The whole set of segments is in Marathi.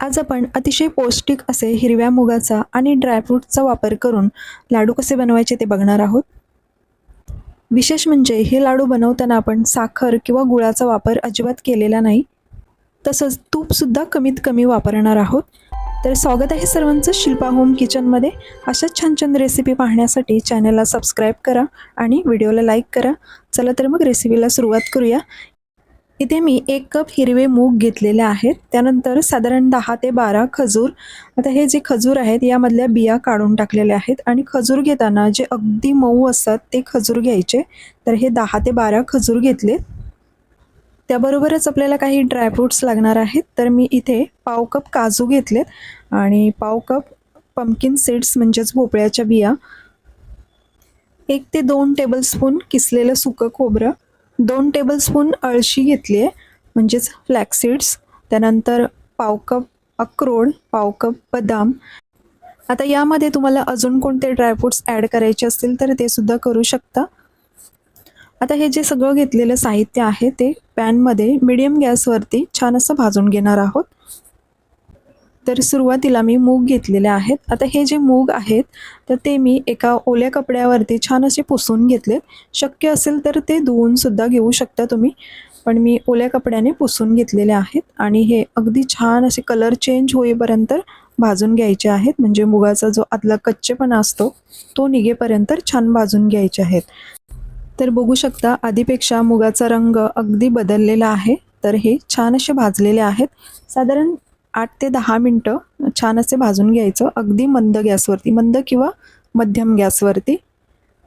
आज आपण अतिशय पौष्टिक असे हिरव्या मुगाचा आणि ड्रायफ्रूटचा वापर करून लाडू कसे बनवायचे ते बघणार आहोत. विशेष म्हणजे हे लाडू बनवताना आपण साखर किंवा गुळाचा वापर अजिबात केलेला नाही. तसंच तूपसुद्धा कमीत कमी वापरणार आहोत. तर स्वागत आहे सर्वांचं शिल्पा होम किचनमध्ये अशाच छान छान रेसिपी पाहण्यासाठी चॅनलला सबस्क्राईब करा आणि व्हिडिओला लाईक करा. चला तर मग रेसिपीला सुरुवात करूया. इथे मी एक कप हिरवे मूग घेतलेले आहेत. त्यानंतर साधारण दहा ते बारा खजूर. आता हे जे खजूर आहेत यामधल्या बिया काढून टाकलेल्या आहेत आणि खजूर घेताना जे अगदी मऊ असतात ते खजूर घ्यायचे. तर हे दहा ते बारा खजूर घेतले. त्याबरोबरच आपल्याला काही ड्रायफ्रूट्स लागणार आहेत. तर मी इथे पाव कप काजू घेतलेत आणि पाव कप पंपकिन सीड्स म्हणजेच भोपळ्याच्या बिया. एक ते दोन टेबलस्पून किसलेलं सुकं खोबरं. दोन टेबलस्पून अळशी घेतली आहे म्हणजेच फ्लॅक्सीड्स त्यानंतर पाव कप अक्रोड पाव कप बदाम. आता यामध्ये तुम्हाला अजून कोणते ड्रायफ्रूट्स ॲड करायचे असतील तर ते सुद्धा करू शकता. आता हे जे सगळं घेतलेलं साहित्य आहे ते पॅनमध्ये मिडियम गॅसवरती छान असं भाजून घेणार आहोत. तर सुरुवातीला मी मूग घेतलेले आहेत. आता हे जे मूग आहेत तर ते मी एका ओल्या कपड्यावरती छान असे पुसून घेतलेत. शक्य असेल तर ते धुवूनसुद्धा घेऊ शकता तुम्ही. पण मी ओल्या कपड्याने पुसून घेतलेले आहेत आणि हे अगदी छान असे कलर चेंज होईपर्यंत भाजून घ्यायचे आहेत. म्हणजे मुगाचा जो आतला कच्चेपणा असतो तो निघेपर्यंत छान भाजून घ्यायचे आहेत. तर बघू शकता आधीपेक्षा मुगाचा रंग अगदी बदललेला आहे. तर हे छान असे भाजलेले आहेत. साधारण आठ ते दहा मिनटं छान असे भाजून घ्यायचं. अगदी मंद गॅसवरती मंद किंवा मध्यम गॅसवरती.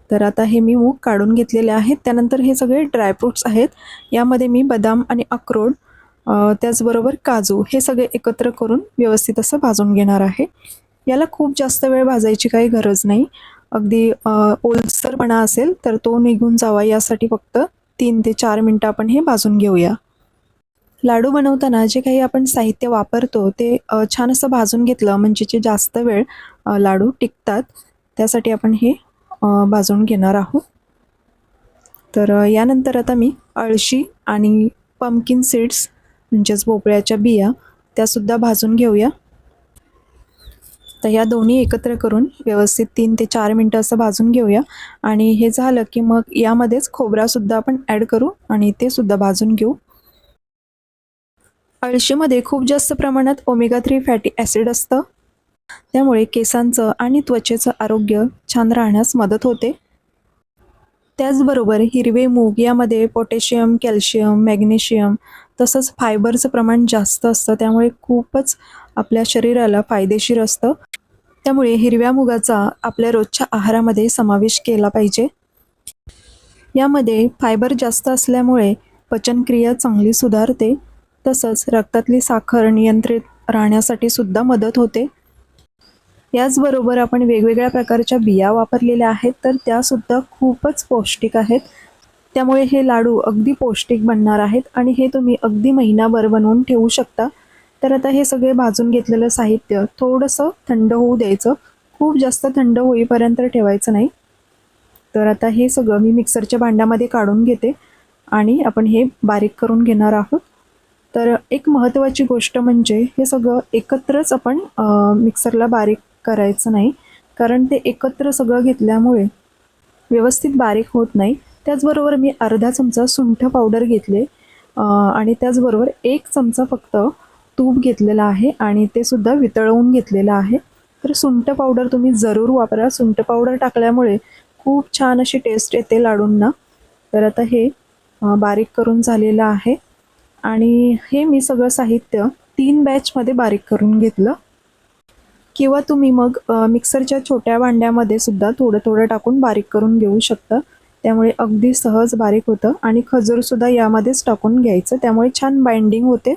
तर आता हे मी मूग काढून घेतलेले आहेत. त्यानंतर हे सगळे ड्रायफ्रूट्स आहेत. यामध्ये मी बदाम आणि अक्रोड त्याचबरोबर काजू हे सगळे एकत्र करून व्यवस्थित असं भाजून घेणार आहे. याला खूप जास्त वेळ भाजायची काही गरज नाही. अगदी ओलसरपणा असेल तर तो निघून जावा. यासाठी फक्त तीन ते चार मिनटं आपण हे भाजून घेऊया. लाडू बनवताना जे काही आपण साहित्य वापरतो ते छान असं भाजून घेतलं म्हणजे जे जास्त वेळ लाडू टिकतात त्यासाठी आपण हे भाजून घेणार आहोत. तर यानंतर आता मी अळशी आणि पंपकिन सीड्स म्हणजेच भोपळ्याच्या बिया त्यासुद्धा भाजून घेऊया. तर या दोन्ही एकत्र करून व्यवस्थित तीन ते चार मिनटं असं भाजून घेऊया. आणि हे झालं की मग यामध्येच खोबरासुद्धा आपण ॲड करू आणि ते सुद्धा भाजून घेऊ. अळशीमध्ये खूप जास्त प्रमाणात ओमेगा थ्री फॅटी ॲसिड असतं. त्यामुळे केसांचं आणि त्वचेचं आरोग्य छान राहण्यास मदत होते. त्याचबरोबर हिरवे मूग यामध्ये पोटॅशियम कॅल्शियम मॅग्नेशियम तसंच फायबरचं प्रमाण जास्त असतं. त्यामुळे खूपच आपल्या शरीराला फायदेशीर असतं. त्यामुळे हिरव्या मुगाचा आपल्या रोजच्या आहारामध्ये समावेश केला पाहिजे. यामध्ये फायबर जास्त असल्यामुळे पचनक्रिया चांगली सुधारते. तसंच रक्तातली साखर नियंत्रित राहण्यासाठी सुद्धा मदत होते. याचबरोबर आपण वेगवेगळ्या प्रकारच्या बिया वापरलेल्या आहेत तर त्यासुद्धा खूपच पौष्टिक आहेत. त्यामुळे हे लाडू अगदी पौष्टिक बनणार आहेत आणि हे तुम्ही अगदी महिनाभर बनवून ठेवू शकता. तर आता हे सगळे भाजून घेतलेलं साहित्य थोडंसं थंड होऊ द्यायचं. खूप जास्त थंड होईपर्यंत ठेवायचं नाही. तर आता हे सगळं मी मिक्सरच्या भांड्यामध्ये काढून घेते आणि आपण हे बारीक करून घेणार आहोत. तर एक महत्त्वाची गोष्ट म्हणजे हे सगळं एकत्रच आपण मिक्सरला बारीक करायचं नाही. कारण ते एकत्र सगळं घेतल्यामुळे व्यवस्थित बारीक होत नाही. त्याचबरोबर मी अर्धा चमचा सुंठ पावडर घेतले. आणि त्याचबरोबर एक चमचा फक्त तूप घेतलेला आहे आणि ते सुद्धा वितळवून घेतलेलं आहे. तर सुंठ पावडर तुम्ही जरूर वापरा. सुंठ पावडर टाकल्यामुळे खूप छान अशी टेस्ट येते लाडूंना. तर आता हे बारीक करून झालेलं आहे. आणि हे मी सगळं साहित्य तीन बॅचमध्ये बारीक करून घेतलं. किंवा तुम्ही मग मिक्सरच्या छोट्या भांड्यामध्ये सुद्धा थोडं थोडं टाकून बारीक करून घेऊ शकता. त्यामुळे अगदी सहज बारीक होतं आणि खजूरसुद्धा यामध्येच टाकून घ्यायचं. त्यामुळे छान बाइंडिंग होते.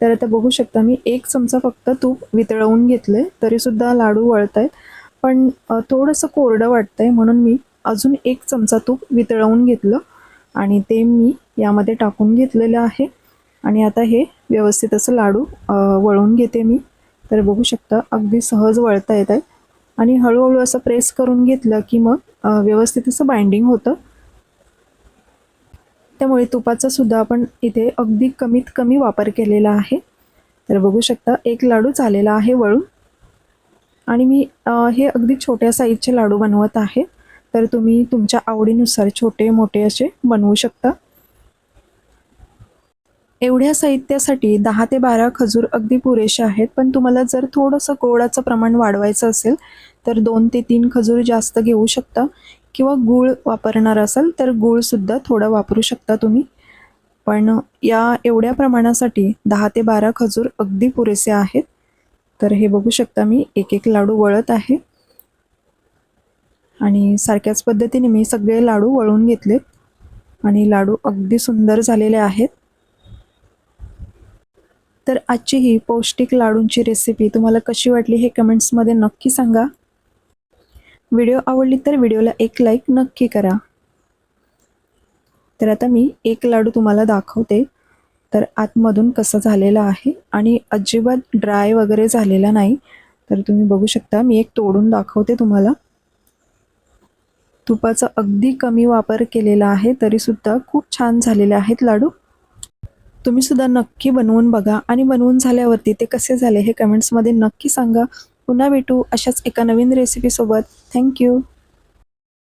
तर आता बघू शकता मी एक चमचा फक्त तूप वितळवून घेतलं आहे तरीसुद्धा लाडू वळत आहेत पण थोडंसं कोरडं वाटतं आहे म्हणून मी अजून एक चमचा तूप वितळवून घेतलं. आणि ते मी यामध्ये टाकून घेतलेलं आहे. आणि आता हे व्यवस्थित असं लाडू वळून घेते मी. तर बघू शकता अगदी सहज वळता येत आहे. आणि हळूहळू असं प्रेस करून घेतलं की मग व्यवस्थित असं बाइंडिंग होतं. त्यामुळे तुपाचा सुद्धा आपण इथे अगदी कमीत कमी वापर केलेला आहे. तर बघू शकता एक लाडू झालेला आहे वळून. आणि मी हे अगदी छोट्या साईजचे लाडू बनवत आहे. तर तुम्ही तुमच्या आवडीनुसार छोटे मोठे असे बनवू शकता. एवढ्या साहित्यासाठी दहा ते बारा खजूर अगदी पुरेसे आहेत पण तुम्हाला जर थोडंसं गोडाचं प्रमाण वाढवायचं असेल तर दोन ते तीन खजूर जास्त घेऊ शकता. किंवा गूळ वापरणार असाल तर गूळसुद्धा थोडं वापरू शकता तुम्ही. पण या एवढ्या प्रमाणासाठी दहा ते बारा खजूर अगदी पुरेसे आहेत. तर हे बघू शकता मी एक एक लाडू वळत आहे. आणि सारख्याच पद्धतीने मी सगळे लाडू वळून घेतलेत. आणि लाडू अगदी सुंदर झालेले आहेत. तर आजची ही पौष्टिक लाडूंची रेसिपी तुम्हाला कशी वाटली हे कमेंट्समध्ये नक्की सांगा. व्हिडिओ आवडली तर व्हिडिओला एक लाईक नक्की करा. तर आता मी एक लाडू तुम्हाला दाखवते. तर आतमधून कसं झालेलं आहे आणि अजिबात ड्राय वगैरे झालेला नाही. तर तुम्ही बघू शकता मी एक तोडून दाखवते तुम्हाला. तुपाचा अगदी कमी वापर केलेला आहे तरीसुद्धा खूप छान झालेले आहेत लाडू. तुम्ही सुद्धा नक्की बनवून बघा. आणि बनवून झाल्यावरती ते कसे झाले हे कमेंट्समध्ये नक्की सांगा. पुन्हा भेटू अशाच एका नवीन रेसिपीसोबत थँक्यू